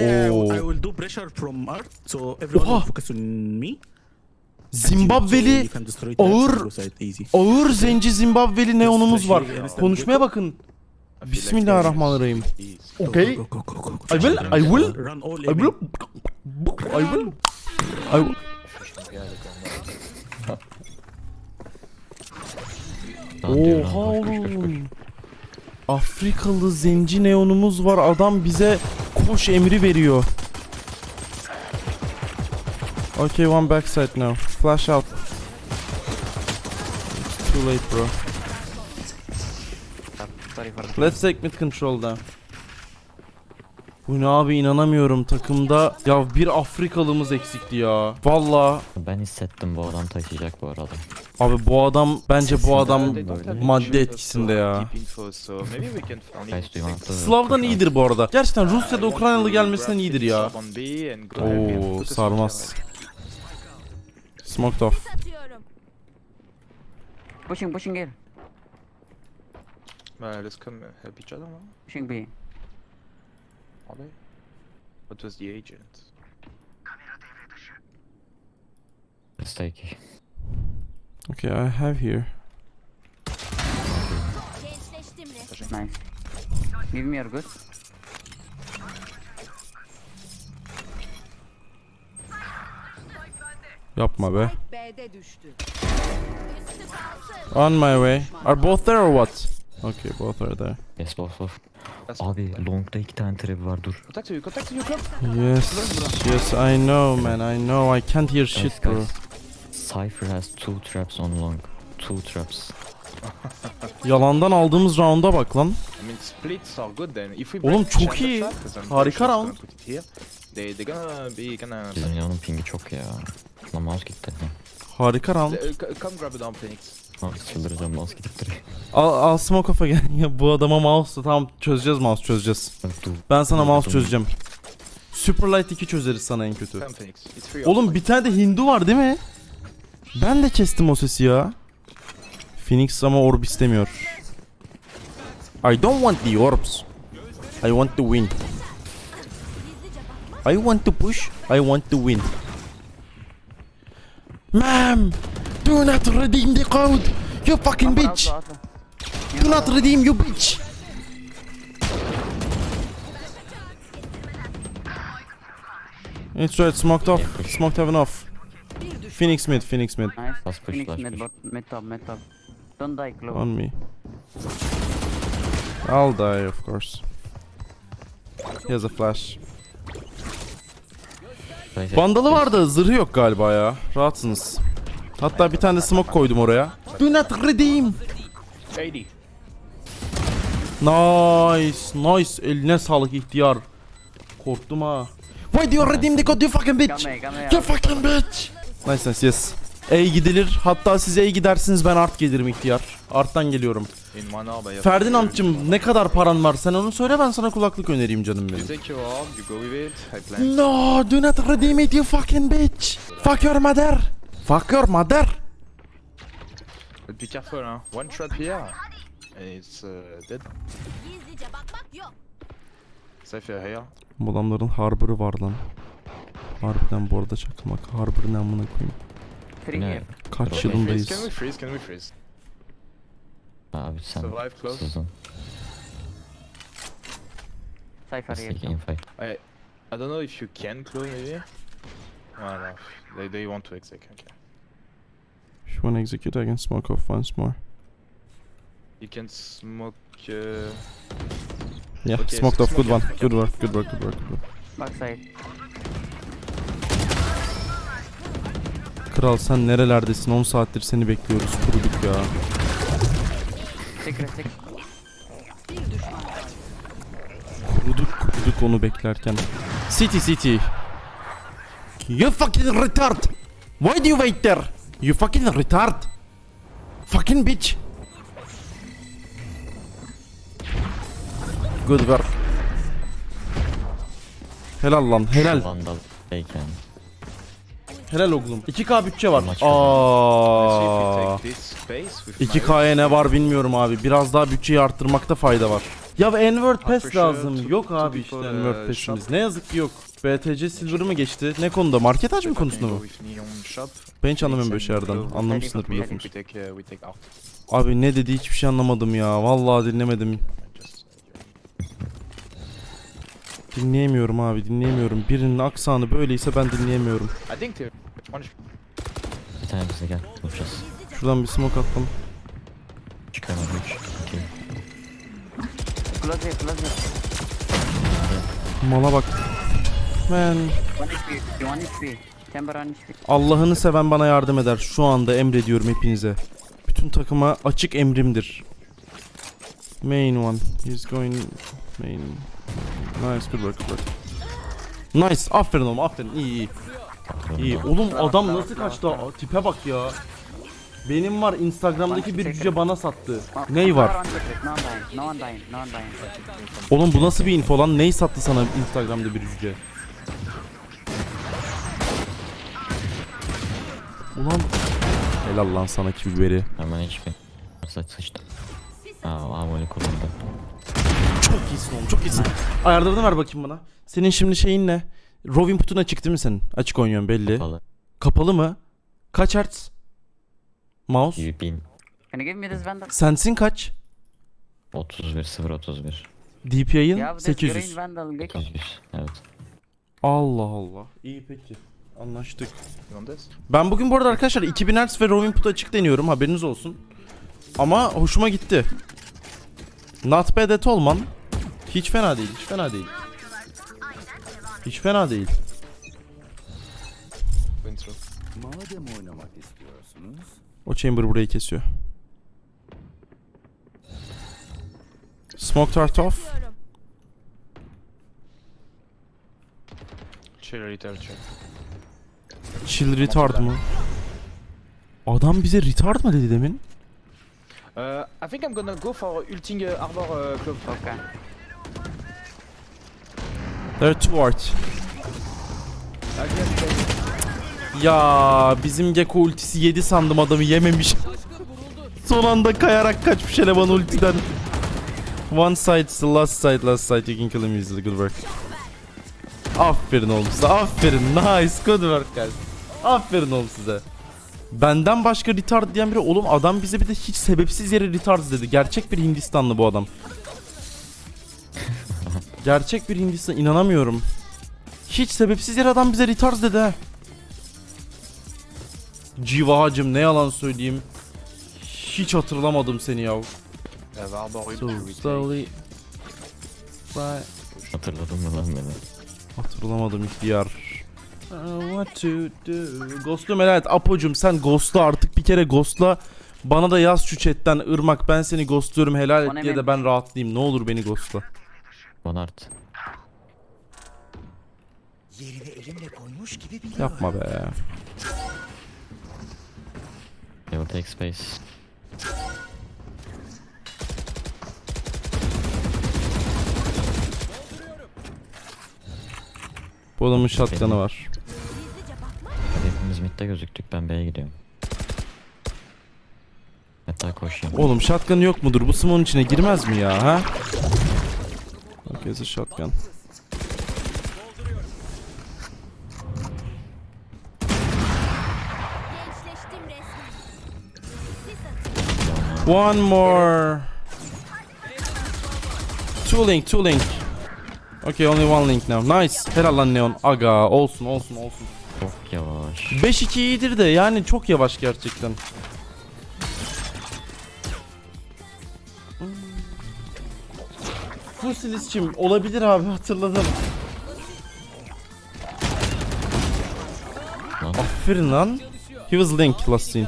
Yeah, Oo. I will do pressure from art, so everyone Oha. will focus on me. Zimbabveli ağır- ağır zenci Zimbabveli neonumuz var. Konuşmaya bakın. Bismillahirrahmanirrahim. Okay. I will, I will, I will, I will, I will. Oha oğlum. Afrikalı zenci neonumuz var. Adam bize koş emri veriyor. Okay, one backside now. Flash out. It's too late, bro. Let's take mid control now. Bu ne abi inanamıyorum takımda ya bir Afrikalımız eksikti ya. Valla Ben hissettim bu adam taşıyacak bu arada. Abi bu adam bence bu adam madde etkisinde ya. Slav'dan iyidir bu arada. Gerçekten Rusya'da Ukraynalı gelmesinden iyidir ya. Oo sarmaz. Smoked off. Pushing, pushing here. Bah, let's come help each other, no? Pushing B. Are they? What was the agent? Let's take Okay, I have here. Nice. Give me your good. Yapma be. On my way. Are both there or what? Okay, both are there. Yes boss. That's Abi longda iki tane trap var dur. Contact you, contact you, come! Yes, yes, I know, man. I know. I can't hear shit, bro. Cypher has two traps on long. Two traps. Yalandan aldığımız rounda bak lan. I mean, splits are good then. If we Oğlum çok iyi. trap, I'm Harika round. it's gonna put it here, They, gonna be gonna... Bizim yanın pingi çok ya. Lan mouse gitti. Harika round. Uh, c- come grab down, Phoenix. Ha, çıldıracağım mouse gidip duruyor. Al, al smoke off'a gel. Ya bu adama mouse tamam çözeceğiz mouse çözeceğiz. Dur. Ben sana mouse çözeceğim. Superlight 2 çözeriz sana en kötü. Come, Phoenix. It's free. Oğlum bir tane de Hindu var değil mi? Ben de kestim o sesi ya. Phoenix ama orb istemiyor. I don't want the orbs. I want to win. I want to push. I want to win. Ma'am, do not redeem the code. You fucking bitch. Do not redeem you bitch. It's right, smoked off. Smoked heaven off. Phoenix mid, Phoenix mid. Nice. Last push, Phoenix last mid, push. bot, mid top, mid top. Don't die, close. On me. I'll die, of course. He has a flash. Guys, Vandalı vardı, zırhı yok galiba ya. Rahatsınız. Hatta bir tane de smoke koydum oraya. Do not redeem. 80. Nice, nice. Eline sağlık ihtiyar. Korktum ha. Why do you redeem the code you fucking bitch? Come here, come here. You fucking bitch. Nice nice yes. A gidilir. Hatta siz A gidersiniz ben art gelirim ihtiyar. Arttan geliyorum. Ferdinand'cım ne kadar paran var sen onu söyle ben sana kulaklık önereyim canım benim. No, do not redeem it you fucking bitch. Fuck your mother. Fuck your mother. But be careful, huh? One trap here, it's uh, dead. Gizlice bakmak yok. Cypher here. Bu adamların harbor'ı var lan. Harbiden bu arada çakmak. Harbor'ın amına koyayım. Ne? Kaç yılındayız? can we freeze? Can we freeze? Abi sen Survive close. sızın. Cypher here. I I don't know if you can close maybe. Oh no, they they want to exec. Okay, If you wanna execute I can smoke off once more. you can smoke. Uh, Yeah, Okay, smoked off. Good smoke one. it. Good work. Good work. Good work. Good work. Backside. Kral sen nerelerdesin? 10 saattir seni bekliyoruz. Kuruduk ya. Secret, secret. Kuruduk kuruduk onu beklerken. City city. You fucking retard. Why do you wait there? You fucking retard. Fucking bitch. Good work. Helal lan helal. Vandal Deyken. Helal oğlum. 2K bütçe var. Aa. take this space with my 2K'ya ne var bilmiyorum abi. Biraz daha bütçeyi arttırmakta fayda var. Ya N-word pass lazım. yok abi işte N-word pass'imiz. Ne yazık ki yok. BTC Silver mı geçti? Ne konuda? Market aç mı If I can konusunda mı? Ben hiç anlamıyorum böyle şeylerden. Anlamışsındır bu uh. Abi ne dedi hiçbir şey anlamadım ya. Vallahi dinlemedim. I just, Dinleyemiyorum abi dinleyemiyorum. Birinin aksanı böyleyse ben dinleyemiyorum. I think one Bir tane bize gel. Vuracağız. Şuradan bir smoke attım. Çıkamadım 3, 2. Close here, close here. Mala bak. Man. 1 HP, 1 HP. Chamber 1 HP. Allah'ını seven bana yardım eder. Şu anda emrediyorum hepinize. Bütün takıma açık emrimdir. Main one. He's going main. Nice good work good work. Nice. Aferin oğlum aferin. İyi iyi. İyi. Oğlum adam nasıl kaçtı? Aa, Tipe bak ya. Benim var Instagram'daki bir cüce bana sattı. Ney var? Oğlum bu nasıl bir info lan? Ney sattı sana Instagram'da bir cüce? Ulan Helal lan sana ki biberi. Hemen HP. Saç sıçtı. Aa, amoli kullandı. Çok iyisin oğlum çok iyisin. Ayarlarını ver bakayım bana. Senin şimdi şeyin ne? Roving putun açık değil mi senin? Açık oynuyorsun belli. Kapalı. Kapalı mı? Kaç hertz? Mouse? 100 bin. Can you give me this vandal? Sensin kaç? 31 0 31. DPI'ın Yeah, this 800. green vandal, Gecko. 800. Evet. Allah Allah. İyi peki. Anlaştık. you want this? Ben bugün bu arada arkadaşlar 2000 Hz ve Roving Put açık deniyorum haberiniz olsun. Ama hoşuma gitti. Not bad at all man. Hiç fena değil, hiç fena değil. Hiç fena değil. Madem oynamak istiyorsunuz, O chamber burayı kesiyor. Smoke tart off. Chill retard check. Chill retard mı? Adam bize retard mı dedi demin? Uh, I think I'm gonna go for ulting uh, Arbor uh, Club. Okay. Two art. Ya bizim Gecko ultisi yedi sandım adamı yememiş. Son anda kayarak kaçmış eleman ultiden. One side, last side, last side. You can kill him easily. Good work. Aferin oğlum size. Aferin. Nice. Good work guys. Aferin oğlum size. Benden başka retard diyen biri oğlum adam bize bir de hiç sebepsiz yere retard dedi. Gerçek bir Hindistanlı bu adam. Gerçek bir Hindistan inanamıyorum. Hiç sebepsiz yere adam bize retard dedi ha. Civacım ne yalan söyleyeyim. Hiç hatırlamadım seni ya. Arbor ult So slowly. Right. Hatırladın mı lan beni? Hatırlamadım ihtiyar. Uh, What to do? Ghost'um evet Apo'cum sen Ghost'la artık bir kere Ghost'la bana da yaz şu chatten Irmak ben seni ghostluyorum helal et diye de ben rahatlayayım ne olur beni ghostla. One art. yerini elimle koymuş gibi biliyorum. Yapma be. They will take space. Bu adamın shotgun'ı var. Hadi hepimiz midde gözüktük ben B'ye gidiyorum. Hatta koşayım. Oğlum shotgun yok mudur? Bu smoke'un içine girmez mi ya ha? İt's a shotgun. One more. Two link, two link. Okay, only one link now. Nice. Helal lan Neon. Aga, olsun, olsun, olsun. Çok yavaş. 5-2 iyidir de yani çok yavaş gerçekten. Fusilisçim olabilir abi hatırladım. Lan Aferin lan. He was link last scene.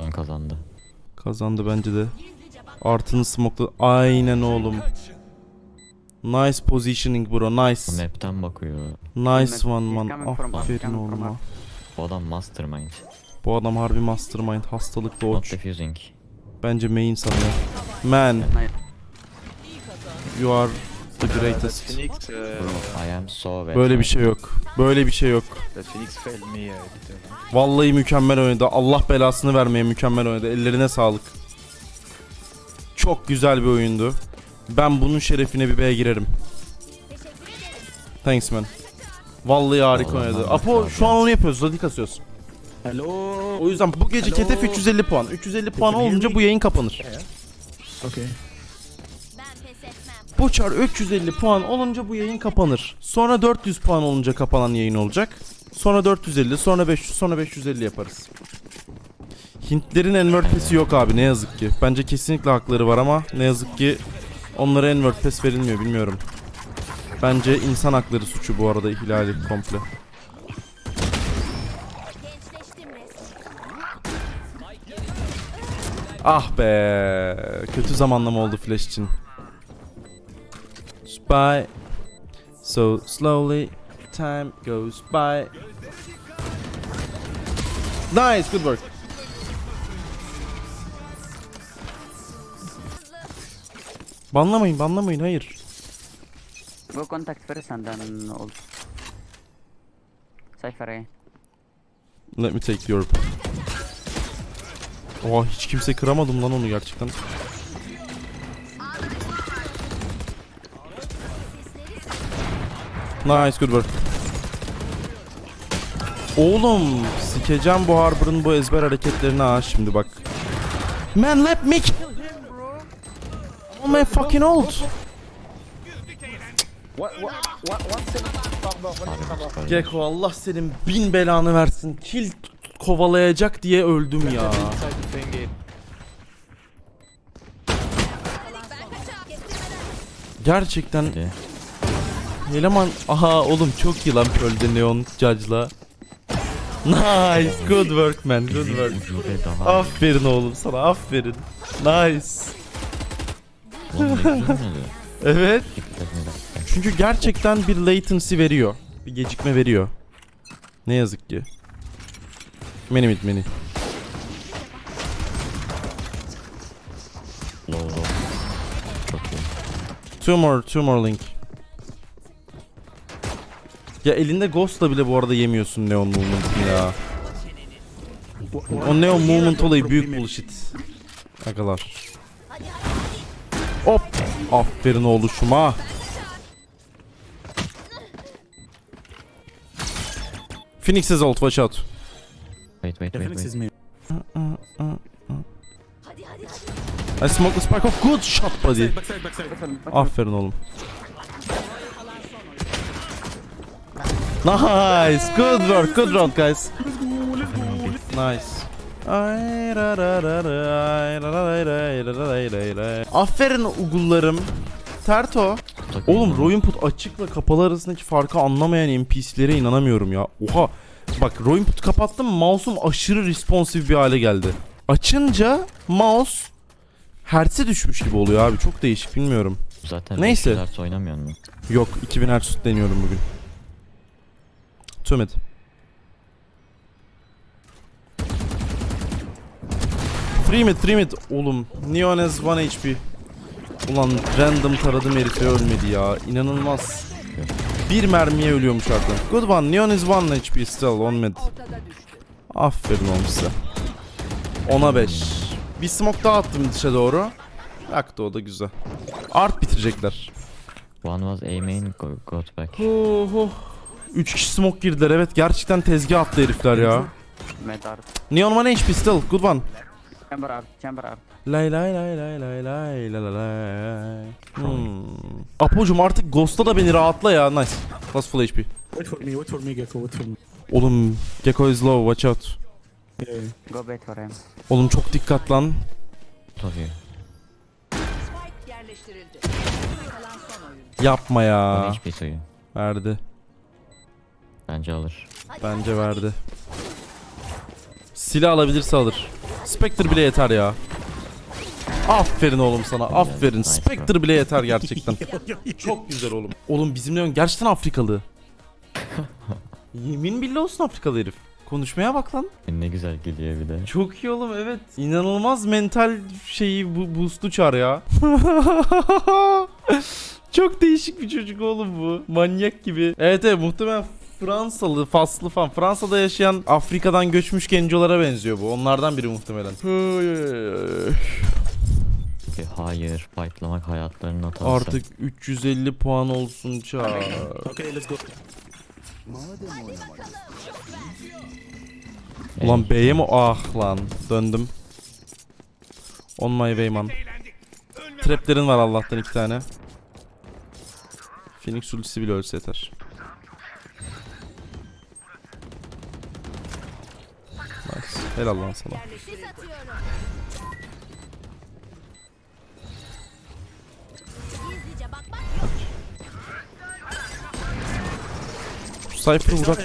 Lan kazandı. Kazandı bence de. Artını smokla. Aynen oğlum. Nice positioning bro. Bu Nice. map'ten bakıyor. Nice one man. Aferin coming from oğlum. us. Bu adam mastermind. Bu adam harbi mastermind. Hastalık Not doğuş. defusing. Bence main sanıyor. Man, Nice. You are the Uh, that greatest. Phoenix, uh, Bro, I am so bad. Böyle bir şey yok. Böyle bir şey yok. that Phoenix failed me uh, little. huh? Vallahi mükemmel oynadı. Allah belasını vermeye mükemmel oynadı. Ellerine sağlık. Çok güzel bir oyundu. Ben bunun şerefine bir B'ye girerim. Teşekkür ederim. Thanks man. Vallahi harika Vallahi oynadı. Apo şu an onu yapıyoruz. Zodi kasıyoruz. Hello. O yüzden bu gece Alo. Ketef 350 puan. 350 puan olunca bu yayın kapanır. Okay. Bu çar 350 puan olunca bu yayın kapanır. Sonra 400 puan olunca kapanan yayın olacak. Sonra 450, sonra 500, sonra 550 yaparız. Hintlerin Enword Pass'i yok abi ne yazık ki. Bence kesinlikle hakları var ama ne yazık ki onlara Enword Pass verilmiyor bilmiyorum. Bence insan hakları suçu bu arada ihlali komple. Ah be. Kötü zamanlama oldu Flash için. Spy. So slowly time goes by. Nice, good work. Banlamayın, banlamayın, hayır. Contact first and then ult. Cypher A. Let me take your... Oha hiç kimse kıramadım lan onu gerçekten. Nice good work. Oğlum sikeceğim bu Harbor'ın bu ezber hareketlerini ha şimdi bak. Man let me kill him bro. Oh my fucking old. Gecko Allah senin bin belanı versin. Kill kovalayacak diye öldüm ya. Gerçekten Hadi. Eleman aha oğlum çok iyi lan Pearl'de Neon Judge'la. Nice good work man good work. Aferin oğlum sana aferin. Nice. Evet. Çünkü gerçekten bir latency veriyor. Bir gecikme veriyor. Ne yazık ki. Low. Çok iyi. Two more, two more link. Ya elinde Ghost'la bile bu arada yemiyorsun Neon Movement'ını ya. O Neon Movement olayı büyük bullshit. Agalar. Hop. Aferin oğluşuma. Phoenix is ult, watch out. Wait wait wait Phoenix wait. I smoke the spike off. Good shot buddy. Aferin oğlum. Nice. Good work. Good round guys. Nice. Aferin ugullarım. Terto. Oğlum Royun Put açıkla kapalı arasındaki farkı anlamayan NPC'lere inanamıyorum ya. Oha. Bak Royun kapattım mouse'um aşırı responsif bir hale geldi. Açınca mouse hertz'e düşmüş gibi oluyor abi. Çok değişik bilmiyorum. Zaten Neyse. Hertz oynamıyorsun? Yok 2000 Hz deniyorum bugün. Tümit. Three mid, three mid. Oğlum, Neon has 1 HP. Ulan random taradım herifi ölmedi ya. İnanılmaz. Bir mermiye ölüyormuş artık. Good one. Neon is 1 HP still. 1 mid. Aferin oğlum size. 10'a 5. Bir smoke daha attım dışa doğru. Yaktı o da güzel. Art bitirecekler. One was A main go, got back. Oh, oh. 3 kişi smoke girdiler evet gerçekten tezgah attı herifler ya. Neon one HP still good one. Chamber abi, chamber abi. Lay lay lay lay lay lay lay lay. Hmm. Apocuğum artık Ghost'ta da beni rahatla ya. Nice. Plus full HP. Wait for me, wait for me Gecko, wait for me. Oğlum Gecko is low, watch out. Go back for him. Oğlum çok dikkat lan. Tabii. Yapma ya. Verdi. Bence alır. Bence verdi. Silah alabilirse alır. Spectre bile yeter ya. Aferin oğlum sana. Aferin. Spectre bile yeter gerçekten. Çok güzel oğlum. Oğlum bizim Leon gerçekten Afrikalı. Yemin billah olsun Afrikalı herif. Konuşmaya bak lan. Ne güzel gülüyor bir de. Çok iyi oğlum evet. İnanılmaz mental şeyi bu boost'u çar ya. Çok değişik bir çocuk oğlum bu. Manyak gibi. Evet evet muhtemelen Fransalı, Faslı falan. Fransa'da yaşayan Afrika'dan göçmüş gencolara benziyor bu. Onlardan biri muhtemelen. Okay, Hayır, fightlamak hayatlarının hatası. Artık 350 puan olsun çağır. Okay, let's go. Madem oynamak Ulan B'ye mi? Ah lan. Döndüm. On my way man. Traplerin var Allah'tan iki tane. Phoenix ultisi bile ölse yeter. Helal lan sana. Sis atıyorum. Gizlice bak bak. Cypher uzak.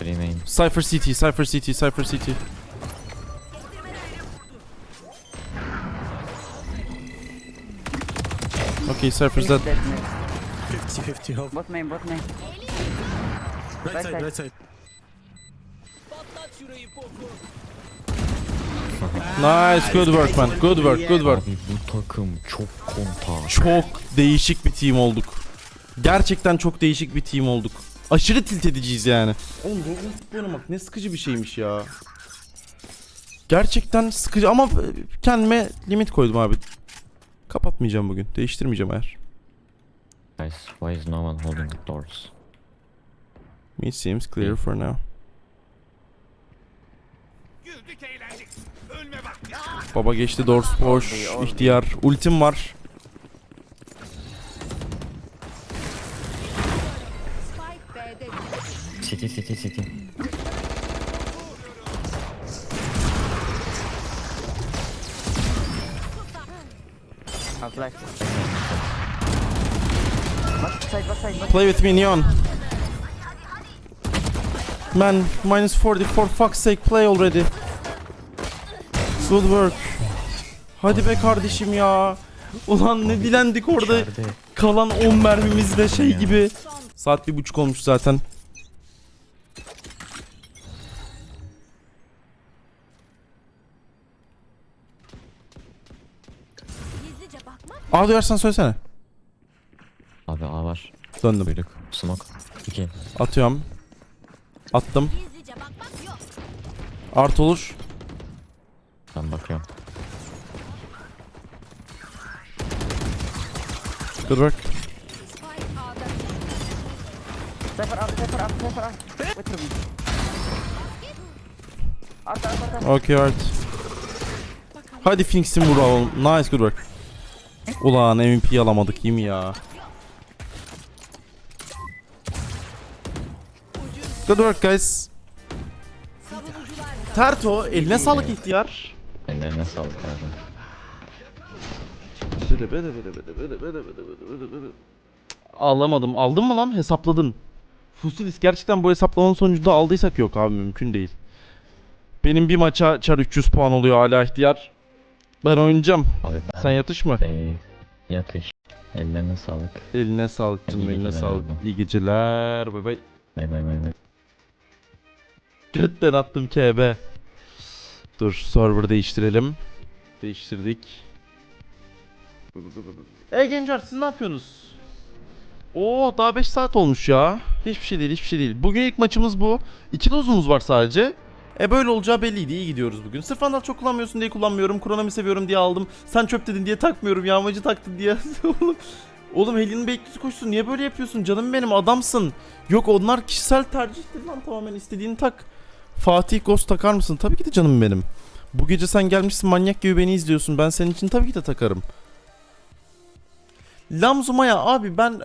Remain. Cypher CT, Cypher CT, Cypher CT. Okay, Cypher's dead. Dead mid. 50 50 health. Bot main, bot main. Right Right side, side. right side. Nice, good work man. Good work, good work. Abi bu takım çok konta. Çok değişik bir team olduk. Gerçekten çok değişik bir team olduk. Aşırı tilt ediciyiz yani. Oğlum Roblox oynamak ne sıkıcı bir şeymiş ya. Gerçekten sıkıcı ama kendime limit koydum abi. Kapatmayacağım bugün. Değiştirmeyeceğim eğer. Guys, why is no one holding the doors? Me seems clear for now. Baba geçti doors boş. ihtiyar. Ultim var. City, city, city. Half life. Back side, back side, back Play with me Neon. Man, minus 40 for fuck's sake play already. Good work. Hadi be kardeşim ya. Ulan ne dilendik orada. Kalan 10 mermimizle şey gibi. Saat bir buçuk olmuş zaten. A duyarsan söylesene. Abi A var. Döndüm. Buyruk. Smoke. 2. Atıyorum. Attım. Art olur. Ben bakıyorum. Good work. Cypher. Wait for me. Out. Okay art. Hadi Phoenix'in vur oğlum. Nice good work. Ulan MVP alamadık iyi mi ya? Good work guys. Terto eline sağlık ihtiyar. Ellerine sağlık abi. Ağlamadım. Aldın mı lan? Hesapladın. Fusilis gerçekten bu hesaplamanın sonucunda aldıysak yok abi mümkün değil. Benim bir maça çar 300 puan oluyor hala ihtiyar. Ben oynayacağım. Abi ben Sen yatışma. Ee, yatış. Ellerine sağlık. Eline sağlık canım İyi eline geceler sağlık. abi. İyi geceler. Bay bay. Bay bay bay bay. Götten attım KB. Dur server değiştirelim. Değiştirdik. Ey gençler siz ne yapıyorsunuz? Oo daha 5 saat olmuş ya. Hiçbir şey değil hiçbir şey değil. Bugün ilk maçımız bu. İki dozumuz var sadece. E böyle olacağı belliydi. İyi gidiyoruz bugün. Sırf Vandal çok kullanmıyorsun diye kullanmıyorum. Kronomi seviyorum diye aldım. Sen çöp dedin diye takmıyorum. Yağmacı taktın diye. Oğlum, Oğlum Helin'in bekçisi koşsun. Niye böyle yapıyorsun? Canım benim adamsın. Yok onlar kişisel tercihtir lan tamamen istediğini tak. Fatih Ghost takar mısın? Tabii ki de canım benim. Bu gece sen gelmişsin manyak gibi beni izliyorsun. Ben senin için tabii ki de takarım. Lamzumaya abi ben